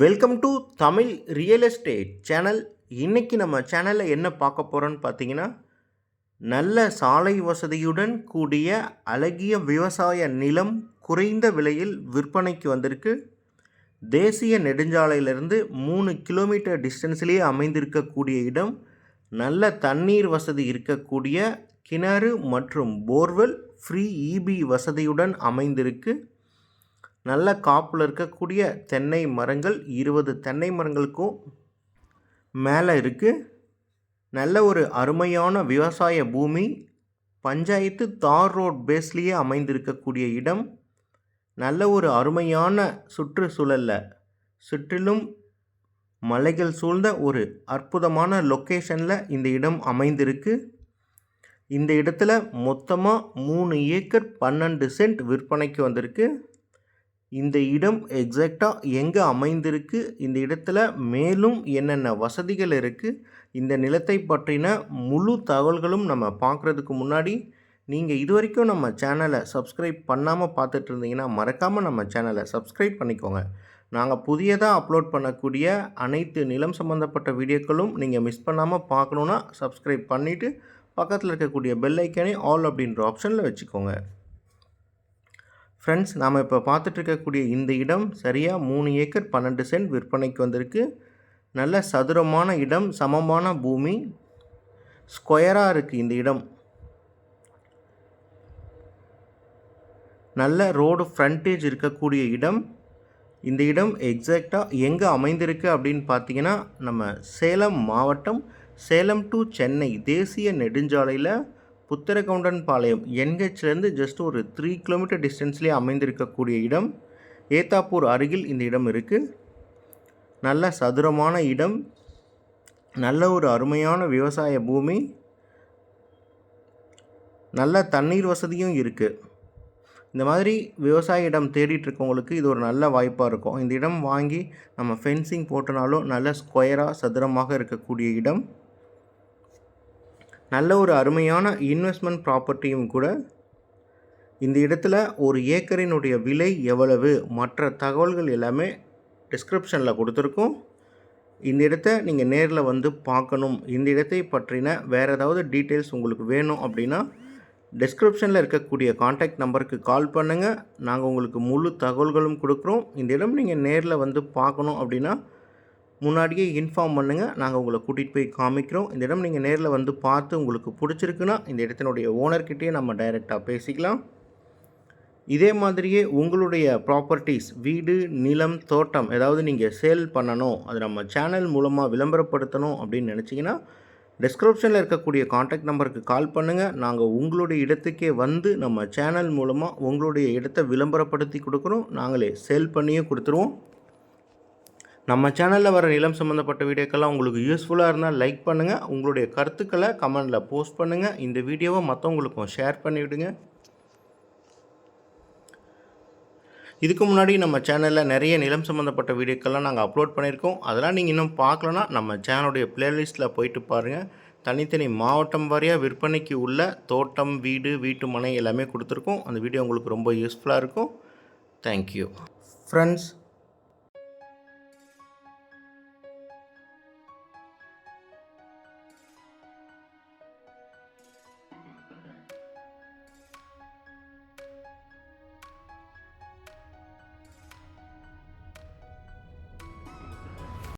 Welcome to Tamil real estate channel. இன்றைக்கி நம்ம சேனலில் என்ன பார்க்க போகிறோன்னு பார்த்தீங்கன்னா நல்ல சாலை வசதியுடன் கூடிய அழகிய விவசாய நிலம் குறைந்த விலையில் விற்பனைக்கு வந்திருக்கு. தேசிய நெடுஞ்சாலையிலிருந்து மூணு கிலோமீட்டர் டிஸ்டன்ஸ்லேயே அமைந்திருக்கக்கூடிய இடம். நல்ல தண்ணீர் வசதி இருக்கக்கூடிய கிணறு மற்றும் போர்வெல் ஃப்ரீ இபி வசதியுடன் அமைந்திருக்கு. நல்ல காப்பில் இருக்கக்கூடிய தென்னை மரங்கள் இருபது தென்னை மரங்களுக்கும் மேலே இருக்குது நல்ல ஒரு அருமையான விவசாய பூமி. பஞ்சாயத்து தார் ரோட் பேஸ்லேயே அமைந்திருக்கக்கூடிய இடம். நல்ல ஒரு அருமையான சுற்றுச்சூழலில். சுற்றிலும் மலைகள் சூழ்ந்த ஒரு அற்புதமான லொக்கேஷனில் இந்த இடம் அமைந்திருக்கு. இந்த இடத்துல மொத்தமாக மூணு ஏக்கர் பன்னெண்டு சென்ட் விற்பனைக்கு வந்திருக்கு. இந்த இடம் எக்ஸாக்டாக எங்கே அமைந்திருக்கு? இந்த இடத்துல மேலும் என்னென்ன வசதிகள் இருக்குது இந்த நிலத்தை பற்றின முழு தகவல்களும் நம்ம பார்க்குறதுக்கு முன்னாடி நீங்கள் இது வரைக்கும் நம்ம சேனலை சப்ஸ்கிரைப் பண்ணாமல் பார்த்துட்டு இருந்தீங்கன்னா மறக்காமல் நம்ம சேனலை சப்ஸ்கிரைப் பண்ணிக்கோங்க. நாங்கள் புதியதாக அப்லோட் பண்ணக்கூடிய அனைத்து நிலம் சம்மந்தப்பட்ட வீடியோக்களும் நீங்கள் மிஸ் பண்ணாமல் பார்க்கணுன்னா சப்ஸ்கிரைப் பண்ணிவிட்டு பக்கத்தில் இருக்கக்கூடிய பெல் ஐக்கானே ஆல் அப்படின்ற ஆப்ஷனில் வச்சுக்கோங்க. ஃப்ரெண்ட்ஸ் நாம் இப்போ பார்த்துட்ருக்கக்கூடிய இந்த இடம் சரியாக மூணு ஏக்கர் பன்னெண்டு சென்ட் விற்பனைக்கு வந்திருக்கு. நல்ல சதுரமான இடம் சமமான பூமி ஸ்கொயராக இருக்குது இந்த இடம். நல்ல ரோடு ஃப்ரண்டேஜ் இருக்கக்கூடிய இடம். இந்த இடம் எக்ஸாக்டாக எங்கே அமைந்திருக்கு அப்படின்னு பார்த்தீங்கன்னா நம்ம சேலம் மாவட்டம் சேலம் டு சென்னை தேசிய நெடுஞ்சாலையில் புத்தரகவுண்டன் பாளையம் என்ஹெச்லேருந்து ஜஸ்ட் ஒரு த்ரீ கிலோமீட்டர் டிஸ்டன்ஸ்லேயே அமைந்திருக்கக்கூடிய இடம். ஏத்தாப்பூர் அருகில் இந்த இடம் இருக்குது நல்ல சதுரமான இடம். நல்ல ஒரு அருமையான விவசாய பூமி. நல்ல தண்ணீர் வசதியும் இருக்குது இந்த மாதிரி விவசாய இடம் தேடிட்டு இருக்கவங்களுக்கு இது ஒரு நல்ல வாய்ப்பாக இருக்கும். இந்த இடம் வாங்கி நம்ம ஃபென்சிங் போட்டனாலும் நல்ல ஸ்கொயராக சதுரமாக இருக்கக்கூடிய இடம். நல்ல ஒரு அருமையான இன்வெஸ்ட்மெண்ட் ப்ராப்பர்ட்டியும் கூட இந்த இடத்துல ஒரு ஏக்கரினுடைய விலை எவ்வளவு? மற்ற தகவல்கள் எல்லாமே டிஸ்கிரிப்ஷனில் கொடுத்துருக்கோம். இந்த இடத்த நீங்கள் நேரில் வந்து பார்க்கணும். இந்த இடத்தை பற்றின வேறு ஏதாவது டீட்டெயில்ஸ் உங்களுக்கு வேணும் அப்படின்னா டிஸ்கிரிப்ஷனில் இருக்கக்கூடிய காண்டாக்ட் நம்பருக்கு கால் பண்ணுங்கள் நாங்கள் உங்களுக்கு முழு தகவல்களும் கொடுக்குறோம். இந்த இடம் நீங்கள் நேரில் வந்து பார்க்கணும் அப்படின்னா முன்னாடியே இன்ஃபார்ம் பண்ணுங்கள் நாங்கள் உங்களை கூட்டிகிட்டு போய் காமிக்கிறோம். இந்த இடம் நீங்கள் நேரில் வந்து பார்த்து உங்களுக்கு பிடிச்சிருக்குன்னா இந்த இடத்தினுடைய ஓனர்கிட்டேயே நம்ம டைரெக்டாக பேசிக்கலாம். இதே மாதிரியே உங்களுடைய ப்ராப்பர்ட்டிஸ் வீடு நிலம் தோட்டம் ஏதாவது நீங்கள் சேல் பண்ணணும் அது நம்ம சேனல் மூலமாக விளம்பரப்படுத்தணும் அப்படின்னு நினச்சிங்கன்னா டிஸ்கிரிப்ஷனில் இருக்கக்கூடிய காண்டாக்ட் நம்பருக்கு கால் பண்ணுங்கள் நாங்கள் உங்களுடைய இடத்துக்கே வந்து நம்ம சேனல் மூலமாக உங்களுடைய இடத்தை விளம்பரப்படுத்தி கொடுக்குறோம். நாங்களே சேல் பண்ணியும் கொடுத்துருவோம். நம்ம சேனலில் வர நிலம் சம்மந்தப்பட்ட வீடியோக்கெல்லாம் உங்களுக்கு யூஸ்ஃபுல்லாக இருந்தால் லைக் பண்ணுங்கள் உங்களுடைய கருத்துக்களை கமெண்டில் போஸ்ட் பண்ணுங்கள் இந்த வீடியோவை மற்றவங்களுக்கும் ஷேர் பண்ணிவிடுங்க. இதுக்கு முன்னாடி நம்ம சேனலில் நிறைய நிலம் சம்மந்தப்பட்ட வீடியோக்கெல்லாம் நாங்கள் அப்லோட் பண்ணியிருக்கோம். அதெல்லாம் நீங்கள் இன்னும் பார்க்கலன்னா நம்ம சேனலுடைய ப்ளேலிஸ்ட்டில் போயிட்டு பாருங்கள் தனித்தனி மாவட்டம் வாரியாக விற்பனைக்கு உள்ள தோட்டம் வீடு வீட்டு மனை எல்லாமே கொடுத்துருக்கோம். அந்த வீடியோ உங்களுக்கு ரொம்ப யூஸ்ஃபுல்லாக இருக்கும். Thank you friends